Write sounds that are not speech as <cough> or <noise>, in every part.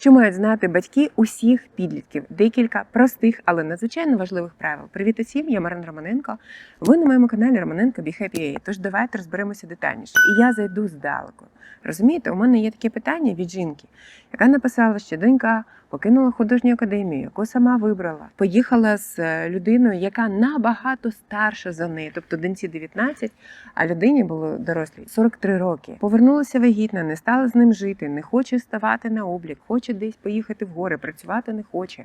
Що мають знати батьки усіх підлітків? Декілька простих, але надзвичайно важливих правил. Привіт усім, я Марина Романенко. Ви на моєму каналі Романенко Be Happy Тож давайте розберемося детальніше. І я зайду здалеку. Розумієте, у мене є таке питання від жінки, яка написала, що донька покинула художню академію, яку сама вибрала. Поїхала з е, людиною, яка набагато старша за неї, тобто доньці 19, а людині було дорослій 43 роки. Повернулася вагітна, не стала з ним жити, не хоче ставати на облік, хоче десь поїхати в гори, працювати не хоче.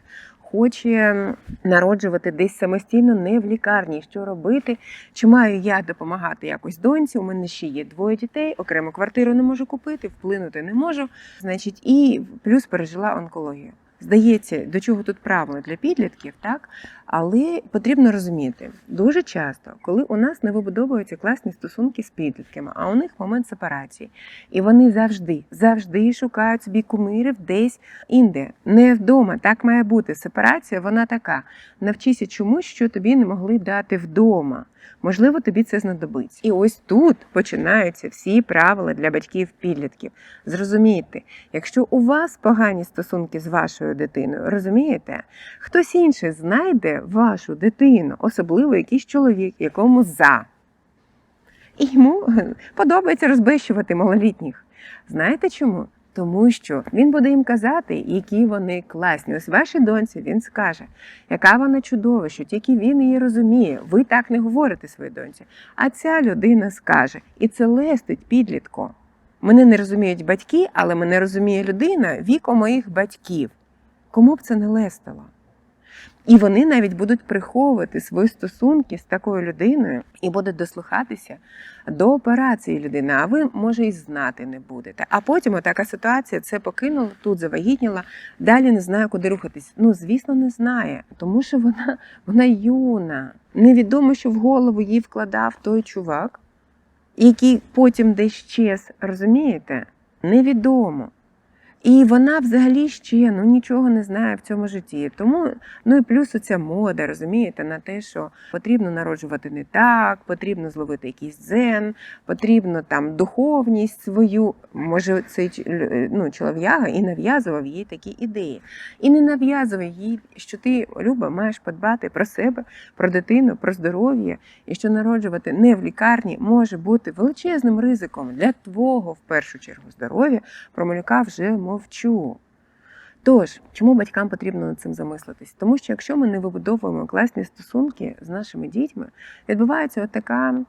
Хоче народжувати десь самостійно, не в лікарні. Що робити? Чи маю я допомагати якось доньці? У мене ще є двоє дітей, окрему квартиру не можу купити, вплинути не можу. Значить, і плюс пережила онкологію. Здається, до чого тут правило для підлітків, так? Але потрібно розуміти, дуже часто, коли у нас не вибудовуються класні стосунки з підлітками, а у них момент сепарації, і вони завжди, завжди шукають собі кумирів десь інде, не вдома. Так має бути. Сепарація, вона така. Навчися чомусь, що тобі не могли дати вдома. Можливо, тобі це знадобиться. І ось тут починаються всі правила для батьків підлітків. Зрозумійте, якщо у вас погані стосунки з вашою дитиною, розумієте, хтось інший знайде вашу дитину, особливо якийсь чоловік, якому за. І йому <laughs> подобається розбещувати малолітніх. Знаєте чому? Тому що він буде їм казати, які вони класні. Ось вашій доньці він скаже, яка вона чудова, що тільки він її розуміє. Ви так не говорите своїй доньці. А ця людина скаже, і це лестить підлітку. Мене не розуміють батьки, але мене розуміє людина віком моїх батьків. Кому б це не лестило? І вони навіть будуть приховувати свої стосунки з такою людиною і будуть дослухатися до операції людини, а ви, може, і знати не будете. А потім така ситуація це покинула, тут завагітніла, далі не знає, куди рухатись. Ну, звісно, не знає, тому що вона, вона юна. Невідомо, що в голову їй вкладав той чувак, який потім десь щез, розумієте? Невідомо. І вона взагалі ще ну, нічого не знає в цьому житті. Тому, ну і плюс оця мода, розумієте, на те, що потрібно народжувати не так, потрібно зловити якийсь дзен, потрібно там духовність свою. Може, цей ч- ну, чолов'яга і нав'язував їй такі ідеї. І не нав'язував їй, що ти, Люба, маєш подбати про себе, про дитину, про здоров'я, і що народжувати не в лікарні може бути величезним ризиком для твого, в першу чергу, здоров'я. Про малюка вже мовчу. Тож, чому батькам потрібно над цим замислитись? Тому що якщо ми не вибудовуємо класні стосунки з нашими дітьми, відбувається от така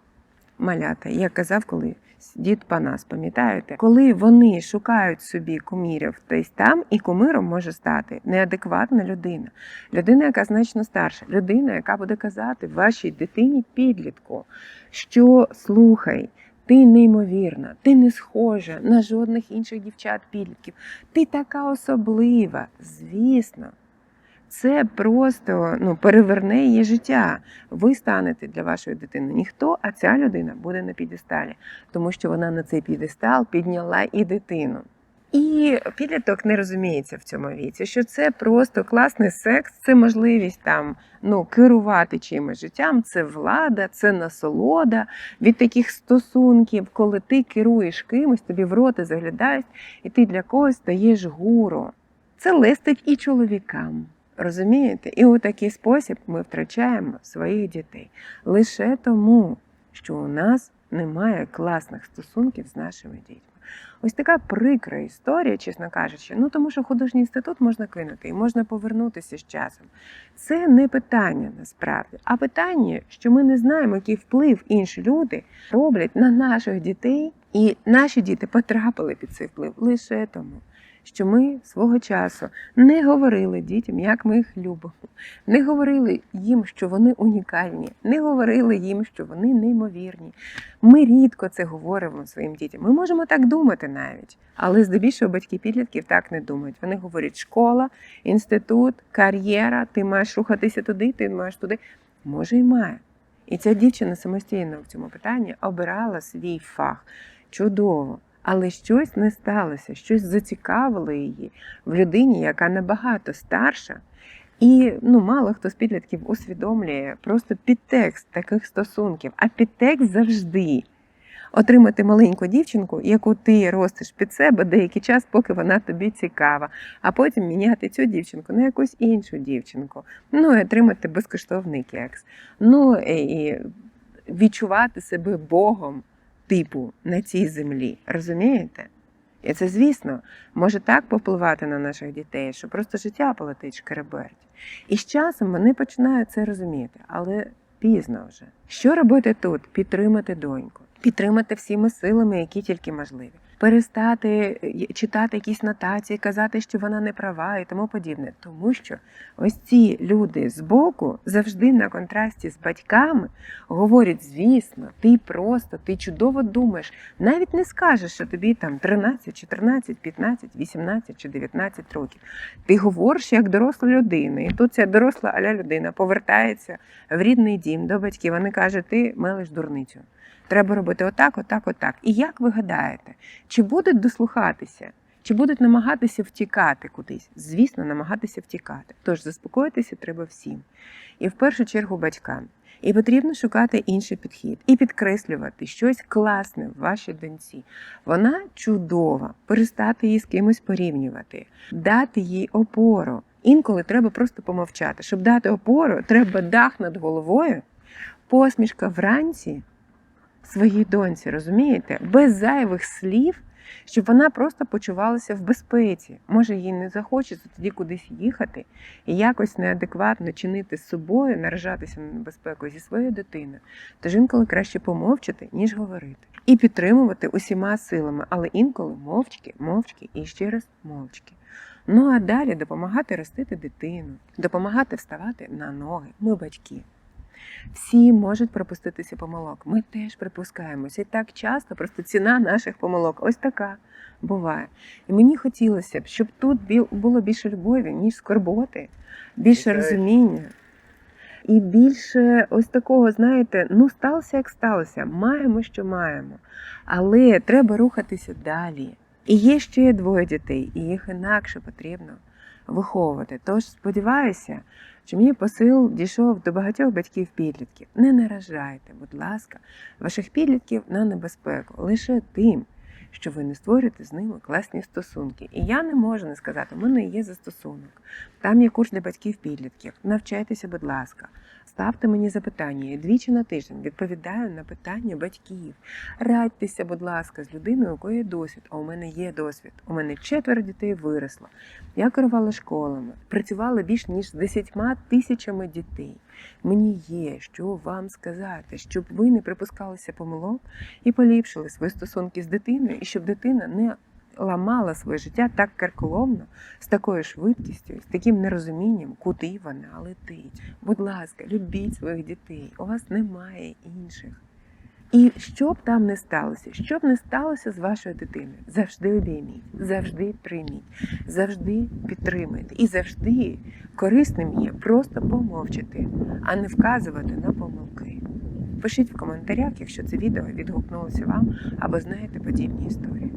малята, як казав коли дід Панас, пам'ятаєте, коли вони шукають собі кумірів десь там, і кумиром може стати неадекватна людина, людина, яка значно старша, людина, яка буде казати вашій дитині підлітку, що слухай. Ти неймовірна, ти не схожа на жодних інших дівчат-підлітків. Ти така особлива. Звісно, це просто ну, переверне її життя. Ви станете для вашої дитини ніхто, а ця людина буде на підесталі, тому що вона на цей підестал підняла і дитину. І підліток не розуміється в цьому віці, що це просто класний секс, це можливість там ну, керувати чимось життям, це влада, це насолода від таких стосунків, коли ти керуєш кимось, тобі в роти заглядають, і ти для когось стаєш гуру. Це листить і чоловікам. Розумієте? І у такий спосіб ми втрачаємо своїх дітей лише тому, що у нас немає класних стосунків з нашими дітьми. Ось така прикра історія, чесно кажучи. Ну тому що художній інститут можна кинути і можна повернутися з часом. Це не питання насправді, а питання, що ми не знаємо, який вплив інші люди роблять на наших дітей, і наші діти потрапили під цей вплив лише тому, що ми свого часу не говорили дітям, як ми їх любимо, не говорили їм, що вони унікальні, не говорили їм, що вони неймовірні. Ми рідко це говоримо своїм дітям. Ми можемо так думати навіть, але здебільшого батьки підлітків так не думають. Вони говорять: школа, інститут, кар'єра, ти маєш рухатися туди, ти маєш туди. Може, і має. І ця дівчина самостійно в цьому питанні обирала свій фах. Чудово. Але щось не сталося, щось зацікавило її в людині, яка набагато старша. І ну, мало хто з підлітків усвідомлює просто підтекст таких стосунків. А підтекст завжди отримати маленьку дівчинку, яку ти ростиш під себе деякий час, поки вона тобі цікава, а потім міняти цю дівчинку на якусь іншу дівчинку. Ну і отримати безкоштовний кекс. Ну і відчувати себе Богом, типу, на цій землі. Розумієте? І це, звісно, може так попливати на наших дітей, що просто життя полетить шкереберть. І з часом вони починають це розуміти, але пізно вже. Що робити тут? Підтримати доньку, підтримати всіми силами, які тільки можливі. Перестати е, читати якісь нотації, казати, що вона не права і тому подібне. Тому що ось ці люди збоку завжди на контрасті з батьками говорять: звісно, ти просто, ти чудово думаєш, навіть не скажеш, що тобі там 13, 14, 15, 18 чи 19 років. Ти говориш як доросла людина, і тут ця доросла аля людина повертається в рідний дім до батьків. Вони кажуть, ти мелиш дурницю. Треба робити отак, отак, отак. І як ви гадаєте, чи будуть дослухатися, чи будуть намагатися втікати кудись? Звісно, намагатися втікати. Тож заспокоїтися треба всім. І в першу чергу батькам. І потрібно шукати інший підхід і підкреслювати щось класне в вашій доньці. Вона чудова, перестати її з кимось порівнювати, дати їй опору. Інколи треба просто помовчати. Щоб дати опору, треба дах над головою, посмішка вранці своїй доньці, розумієте? Без зайвих слів, щоб вона просто почувалася в безпеці. Може, їй не захочеться тоді кудись їхати і якось неадекватно чинити з собою, наражатися на небезпеку зі своєю дитиною. Тож інколи краще помовчати, ніж говорити. І підтримувати усіма силами, але інколи мовчки, мовчки і ще раз мовчки. Ну а далі допомагати ростити дитину, допомагати вставати на ноги. Ми батьки. Всі можуть припуститися помилок. Ми теж припускаємося. І так часто просто ціна наших помилок ось така буває. І мені хотілося б, щоб тут було більше любові, ніж скорботи, більше Окей. розуміння. І більше ось такого, знаєте, ну сталося, як сталося. Маємо, що маємо. Але треба рухатися далі. І є ще двоє дітей, і їх інакше потрібно виховувати. Тож сподіваюся, що мій посил дійшов до багатьох батьків підлітків. Не наражайте, будь ласка, ваших підлітків на небезпеку лише тим, що ви не створюєте з ними класні стосунки. І я не можу не сказати, у мене є застосунок. Там є курс для батьків підлітків. Навчайтеся, будь ласка, ставте мені запитання. Я двічі на тиждень відповідаю на питання батьків. Радьтеся, будь ласка, з людиною, у якої є досвід. А у мене є досвід. У мене четверо дітей виросло. Я керувала школами, працювала більш ніж з 10 тисячами дітей. Мені є що вам сказати, щоб ви не припускалися помилок і поліпшили свої стосунки з дитиною, і щоб дитина не ламала своє життя так карколомно, з такою швидкістю, з таким нерозумінням, куди вона летить. Будь ласка, любіть своїх дітей. У вас немає інших. І що б там не сталося, що б не сталося з вашою дитиною, завжди обійміть, завжди прийміть, завжди підтримуйте. І завжди корисним є просто помовчати, а не вказувати на помилки. Пишіть в коментарях, якщо це відео відгукнулося вам або знаєте подібні історії.